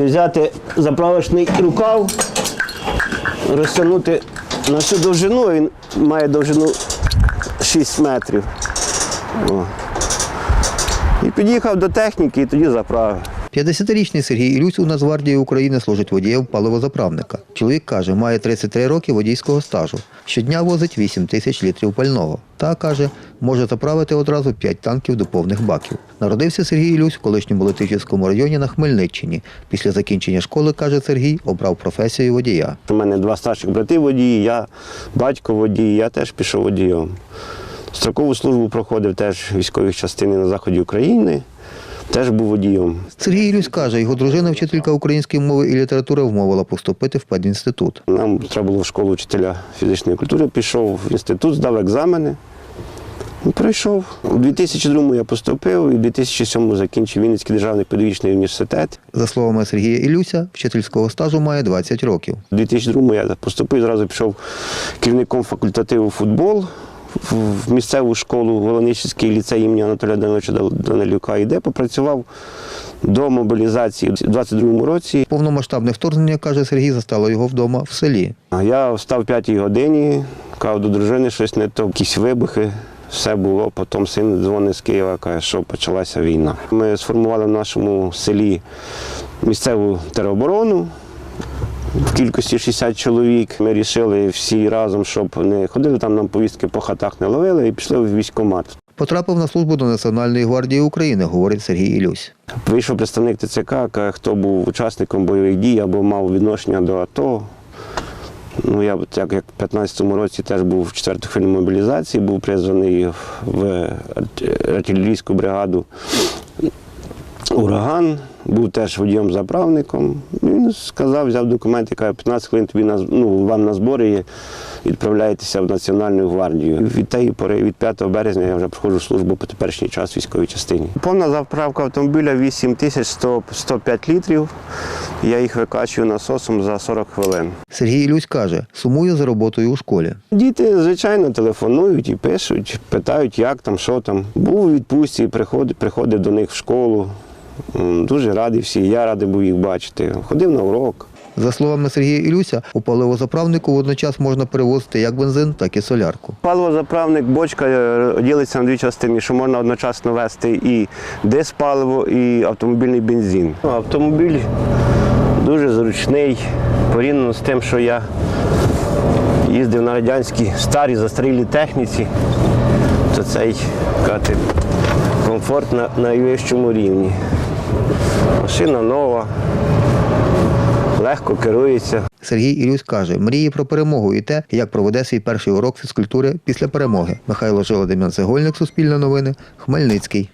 Взяти заправочний рукав, розтягнути на всю довжину, він має довжину 6 метрів. О. І під'їхав до техніки і тоді заправив. 50-річний Сергій Ілюсь у Нацгвардії України служить водієм паливозаправника. Чоловік каже, має 33 роки водійського стажу. Щодня возить 8 тисяч літрів пального. Та каже, може заправити одразу 5 танків до повних баків. Народився Сергій Ілюсь в колишньому Летичівському районі на Хмельниччині. Після закінчення школи, каже Сергій, обрав професію водія. У мене два старших брати водії, я батько водій, я теж пішов водієм. Строкову службу проходив теж в військовій частині на заході України, теж був водієм. Сергій Ілюсь каже, його дружина, вчителька української мови і літератури, вмовила поступити в педінститут. Нам треба було в школу вчителя фізичної культури, пішов в інститут, здав екзамени. і Пройшов. У 2002-му я поступив, і в 2007-му закінчив Вінницький державний педагогічний університет. За словами Сергія Ілюся, вчительського стажу має 20 років. У 2002-му я поступив, зразу пішов керівником факультативу футбол в- місцеву школу Волоничівський ліцей імені Анатолія Даниловича Данилюка, і де попрацював до мобілізації у 22-му році. Повномасштабне вторгнення, каже Сергій, застало його вдома в селі. А Я встав в п'ятій годині, казав до дружини щось не то, якісь вибухи. Все було, потім син дзвонить з Києва, каже, що почалася війна. Ми сформували в нашому селі місцеву тероборону в кількості 60 чоловік. Ми вирішили всі разом, щоб не ходили там нам повістки по хатах не ловили і пішли в військкомат. Потрапив на службу до Національної гвардії України, говорить Сергій Ілюсь. Вийшов представник ТЦК, хто був учасником бойових дій або мав відношення до АТО. Ну, я от як, як в 15-му році теж був в четверту хвилю мобілізації, був призваний в артилерійську бригаду Ураган, був теж водієм-заправником. Він сказав, взяв документи, каже, 15 хвилин тобі на, ну, вам на збори є, відправляєтеся в Національну гвардію. Від тієї пори, від 5 березня, я вже проходжу службу по теперішній час в військовій частині. Повна заправка автомобіля 8 тисяч 100 105 літрів. Я їх викачую насосом за 40 хвилин. Сергій Ілюсь каже, сумує за роботою у школі. Діти, звичайно, телефонують і пишуть, питають, як там, що там. Був у відпустці, приходив, приходив до них в школу. Дуже радий всі, я радий був їх бачити. Ходив на урок. За словами Сергія Ілюся, у паливозаправнику водночас можна перевозити як бензин, так і солярку. Паливозаправник, бочка е, ділиться на дві частини, що можна одночасно вести і диспаливо, і автомобільний бензин. Ну, Автомобіль дуже зручний, порівняно з тим, що я їздив на радянській старій застарілій техніці, цей катер. комфорт на найвищому рівні. Машина нова, легко керується. Сергій Ілюсь каже, мріє про перемогу і те, як проведе свій перший урок фізкультури після перемоги. Михайло Жила, Дем'ян Цегольник, Суспільне новини, Хмельницький.